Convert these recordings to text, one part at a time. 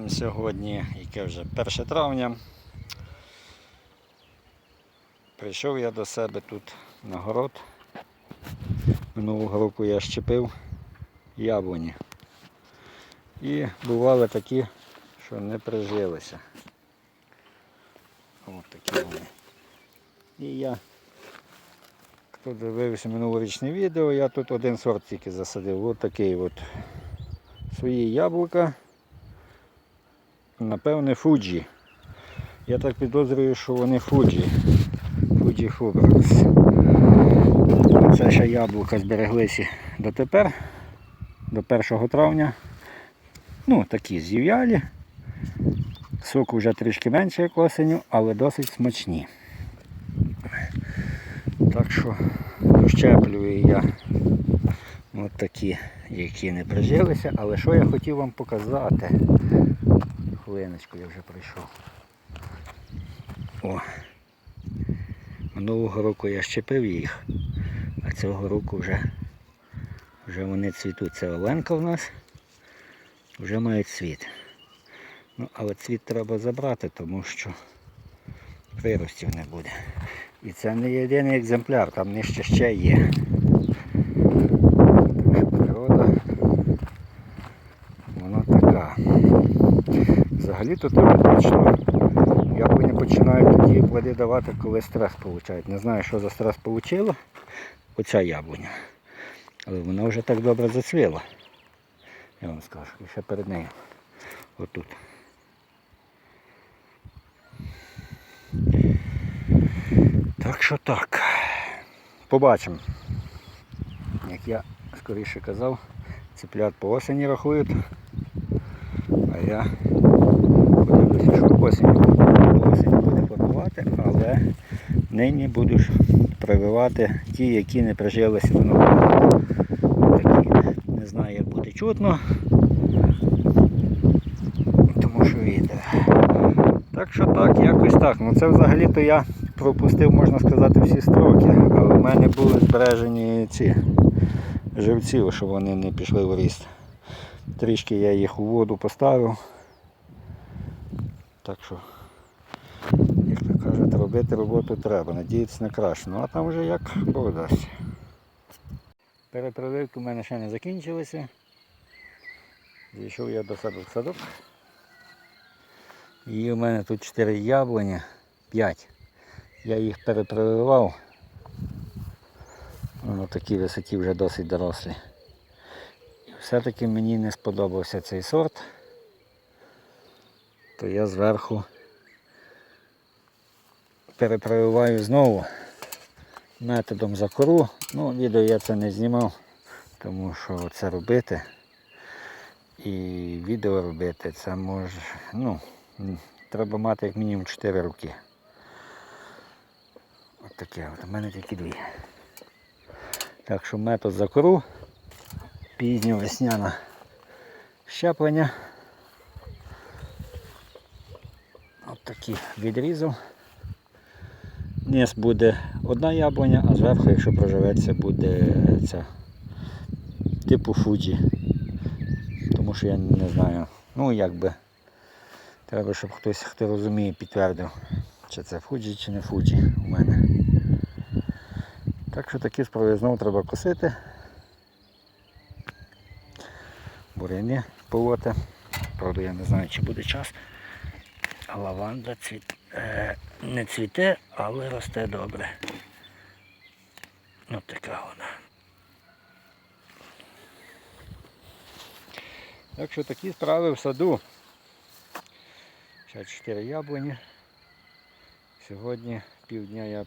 Маємо сьогодні, яке вже 1 травня. Прийшов я до себе тут на город. Минулого року я щепив яблуні. І бували такі, що не прижилися. Ось такі вони. І я, хто дивився минулорічне відео, я тут один сорт тільки засадив. Ось такий от свої яблука. Напевне, Фуджі. Я так підозрюю, що вони Фуджі. Фуджі Фубракс. Це ще яблука збереглися дотепер, до 1 травня. Ну, такі зів'ялі. Соку вже трішки менше, як осеню, але досить смачні. Так що дощеплюю я от такі, які не прижилися. Але що я хотів вам показати? Хвилиночку я вже прийшов. О. Минулого року я щепив їх, а цього року вже, вже вони цвітуть. Це Оленка в нас вже мають цвіт. Ну, але цвіт треба забрати, тому що приростів не буде. І це не єдиний екземпляр, там нижче ще є. Так що природа вона така. Взагалі-то теоретично яблуні починають тоді плоди давати, коли стрес получають. Не знаю, що за стрес отримала оця яблуня. Але вона вже так добре зацвіла. Я вам скажу. І ще перед нею. Отут. Так що так. Побачимо. Як я скоріше казав, цеплят по осені рахують. А я подивлюся, що осінь, по буде формувати, але нині буду прививати ті, які не прижилися до нового. Не знаю, як буде чутно, тому що вітер. Так що так, якось так. Ну це взагалі-то я пропустив, можна сказати, всі строки, але в мене були збережені ці живці, щоб вони не пішли в ріст. Трішки я їх у воду поставив. Так що, як то кажуть, робити роботу треба, надіятися на краще. Ну а там вже як Бог дасть. Перепрививки в мене ще не закінчилися. Зійшов я до себе в садок. І у мене тут 4 яблуні, 5. Я їх перепрививав. Воно такі високі вже досить дорослі. Все-таки мені не сподобався цей сорт, то я зверху перепрививаю знову методом закору. Ну, відео я це не знімав, тому що це робити і відео робити це може, ну, треба мати як мінімум 4 роки. От таке, от у мене тільки дві. Так що метод закору, пізньо весняне щеплення. От такі відрізав. Низ буде одна яблуня, а зверху, якщо проживеться, буде ця типу фуджі. Тому що я не знаю, ну якби треба, щоб хтось, хто розуміє, підтвердив, чи це фуджі, чи не фуджі у мене. Так що такі справи знову треба косити. Буряни полоти. Правда, я не знаю, чи буде час. Лаванда цвіт... е, не цвіте, але росте добре. Ось така вона. Так що такі справи в саду. Ще 4 яблуні. Сьогодні півдня я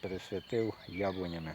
присвятив яблунями.